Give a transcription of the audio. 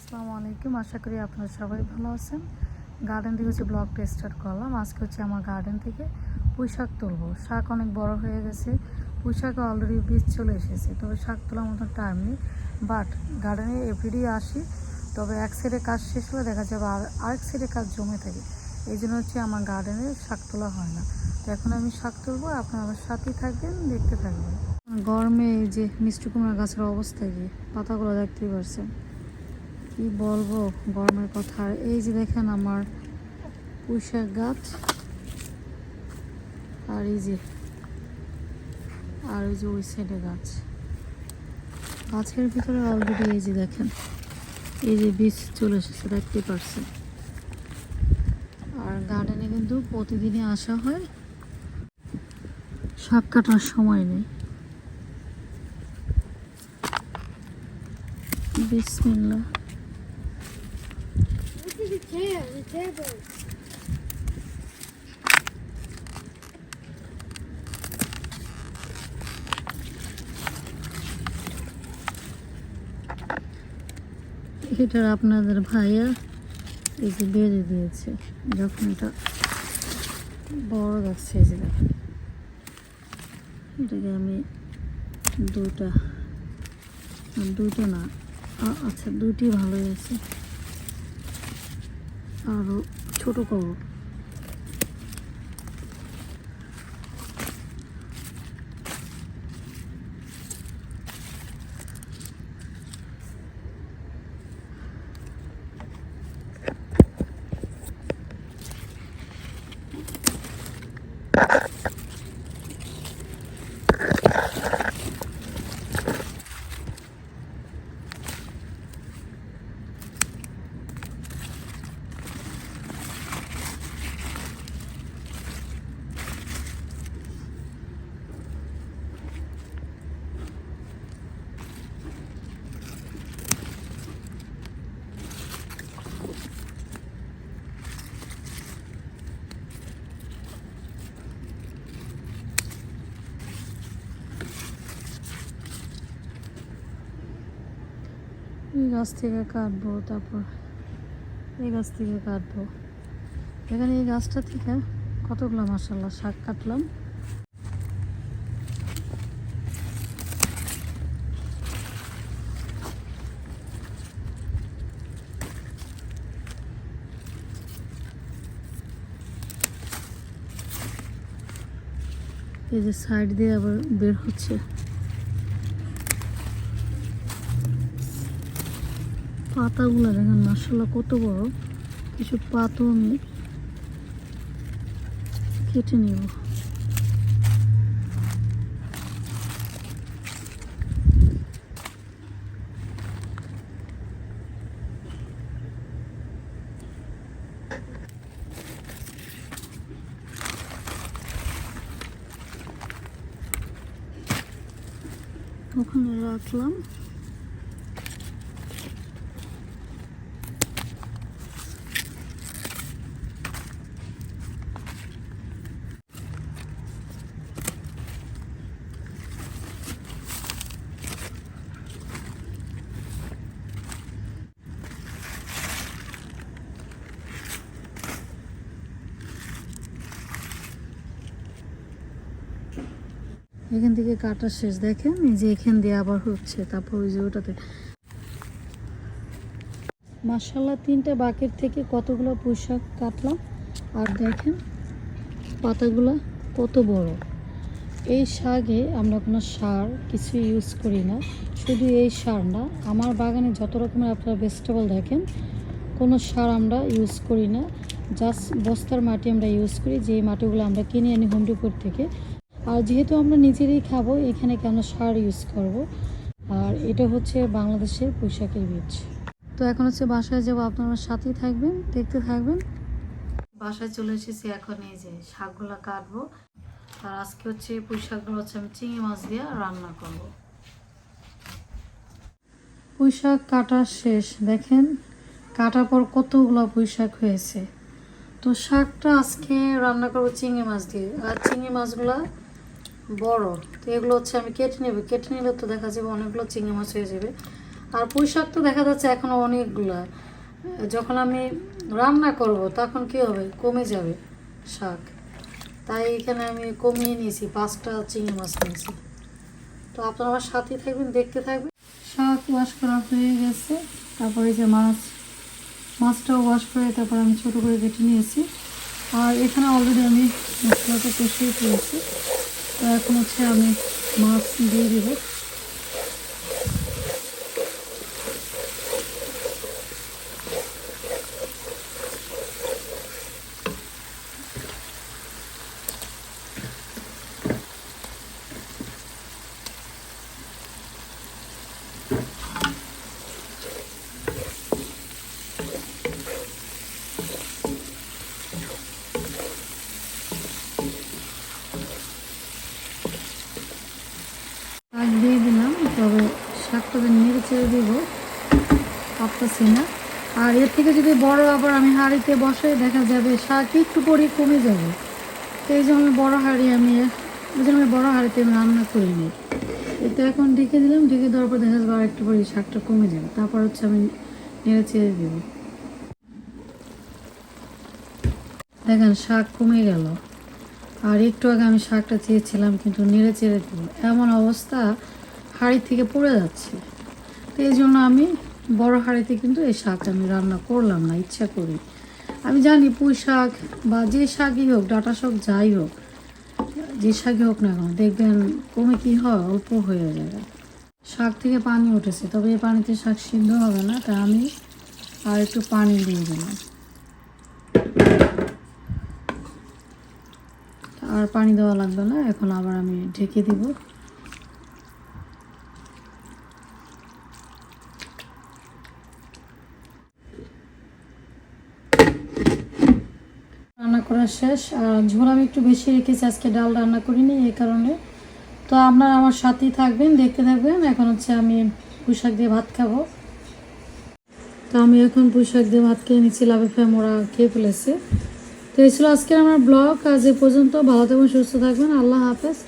আসসালামু আলাইকুম। আশা করি আপনারা সবাই ভালো আছেন। গার্ডেন থেকে হচ্ছে ব্লগটা স্টার্ট করলাম। আজকে হচ্ছে আমার গার্ডেন থেকে পুঁই শাক তুলবো। শাক অনেক বড় হয়ে গেছে। পুঁই শাকে অলরেডি বীজ চলে এসেছে। তবে শাক তোলার মতো টাইম নেই। বাট গার্ডেনে এভরিডে আসি। তবে এক সাইডে কাজ শেষ হলে দেখা যাবে আর আরেক সাইডে কাজ জমে থাকে। এই জন্য হচ্ছে আমার গার্ডেনে শাক তোলা হয় না। তো এখন আমি শাক তুলবো। আপনারা আমার সাথেই থাকবেন, দেখতে থাকবেন। গরমে এই যে মিষ্টি কুমড়া গাছের অবস্থা কি? পাতাগুলো দেখতেই পারছেন। কি বলব? গরমের কথা। আর এই যে দেখেন আমার পুঁইশাক গাছ। আর এই যে, আর ওই যে ওই সাইডে গাছ। গাছের ভিতরে অলরেডি এই যে দেখেন, এই যে বীজ চলে এসেছে দেখতে পারছেন। আর গার্ডেনে কিন্তু প্রতিদিনই আসা হয়। শাক কাটার সময় নেই। বিসমিল্লাহ। The table. এটার আপনাদের ভাইয়া এই যে বেড়ে দিয়েছে, যখন এটা বড় গাছ দেখেন এটাকে আমি দুটা দুটো না আচ্ছা দুটি ভালোই আছে আরও ছোট করব এই গাছ থেকে কাটবো, তারপর এই গাছ থেকে কাটবো। এখানে এই গাছটা থেকে কতগুলো মাসাল্লাহ শাক কাটলাম? এই যে সাইড দিয়ে আবার বের হচ্ছে। পাতাগুলো দেখেন মাসাল্লাহ কত বড়। কিছু পাতাও আমি কেটে নিব। ওখানে রাখলাম। এখান থেকে কাটা শেষ। দেখেন, এই যে এখান দিয়ে আবার হচ্ছে, তারপর ওই যে ওটাতে। মাসাল্লাহ তিনটা বাকের থেকে কতগুলো পোশাক কাটলাম? আর দেখেন, পাতাগুলো কত বড়। এই শাকে আমরা কোনো সার কিছু ইউজ করি না। শুধু এই সার না, আমার বাগানে যত রকমের আপনারা ভেজিটেবল দেখেন, কোনো সার আমরা ইউজ করি না। জাস্ট বস্তার মাটি আমরা ইউজ করি যে মাটিগুলো আমরা কিনে আনি হোম ডিপোর থেকে। আর যেহেতু আমরা নিজেরাই খাব, এখানে কেন সার ইউজ করব? আর এটা হচ্ছে বাংলাদেশের পোশাকের বীজ। তো এখন হচ্ছে বাসায় যাব, আপনারা সাথেই থাকবেন, দেখতে থাকবেন। বাসায় চলে এসেছি এখন এই যে শাকগুলো কাটবো। আর আজকে হচ্ছে পুঁই হচ্ছে আমি চিংড়ি মাছ দিয়ে রান্না করব। পুঁই শাক কাটা শেষ, দেখেন, কাটার পর কতগুলো পুঁই শাক হয়েছে। তো শাকটা আজকে রান্না করব চিংড়ি মাছ দিয়ে। আর চিংড়ি মাছগুলো বড়। তো এগুলো হচ্ছে আমি কেটে নেব। কেটে নিলে তো দেখা যাবে অনেকগুলো চিংড়ি মাছ হয়ে যাবে। আর পুঁই শাক তো দেখা যাচ্ছে এখনও অনেকগুলো। যখন আমি রান্না করব, তখন কি হবে? কমে যাবে শাক। তাই এখানে আমি কমিয়ে নিয়েছি, পাঁচটা চিংড়ি মাছ নিয়েছি। তো আপনারা আমার সাথে থাকবেন, দেখতে থাকবেন। শাক ওয়াশ করা হয়ে গেছে। তারপরে যে মাছ, মাছটাও ওয়াশ করে তারপর আমি ছোটো করে কেটে নিয়েছি। আর এখানে অলরেডি আমি মশলাটা কষিয়ে ফেলেছি। তো এখন হচ্ছে আমি মাছ দিয়ে দিব শাক দিয়ে দিলাম তবে শাকটা চেড়ে দেবো। পারতেছি না। আর এর থেকে যদি বড় আবার আমি হাঁড়িতে বসে, দেখা যাবে শাক একটু পরে কমে যাবে। তো এই জন্য বড় হাঁড়ি, আমি ওই জন্য আমি বড় হাঁড়িতে আমি রান্না করিনি এতে এখন ঢেকে দিলাম, ঢেকে দেওয়ার পর দেখা যাবে আর একটু পরে শাকটা কমে যাবে। তারপর হচ্ছে আমি নেড়ে চেড়ে দেবো। দেখেন, শাক কমে গেল। আর একটু আগে আমি শাকটা চেয়েছিলাম, কিন্তু নেড়ে চেড়ে দেবো। এমন অবস্থা হাঁড়ি থেকে পড়ে যাচ্ছে। এই জন্য আমি বড় হাঁড়িতে কিন্তু এই শাক আমি রান্না করলাম না, ইচ্ছা করি। আমি জানি পুঁই শাক বা যে শাকই হোক, ডাটা শাক যাই হোক, যে শাকই হোক না কেন, দেখবেন কমে কি হয়, অল্প হয়ে যাবে শাক থেকে পানি উঠেছে, তবে এই পানিতে শাক সিদ্ধ হবে না, তা আমি আর একটু পানি দিয়ে দিলাম। আর পানি দেওয়া লাগবে না, এখন আবার আমি ঢেকে দিব রান্না করা শেষ। আর ঝোল আমি একটু বেশি রেখেছি, আজকে ডাল রান্না করিনি এই কারণে। তো আপনারা আমার সাথেই থাকবেন, দেখতে থাকবেন। এখন হচ্ছে আমি পোশাক দিয়ে ভাত খাব। তো আমি এখন পোশাক দিয়ে ভাত খেয়ে নিচ্ছি লাভে ফ্যাম ওরা খেয়ে ফেলেছি। তো এই ছিল আজকের আমার ব্লগ। আজ এ পর্যন্ত ভালো থাকবেন, সুস্থ থাকবেন। আল্লাহ হাফেজ।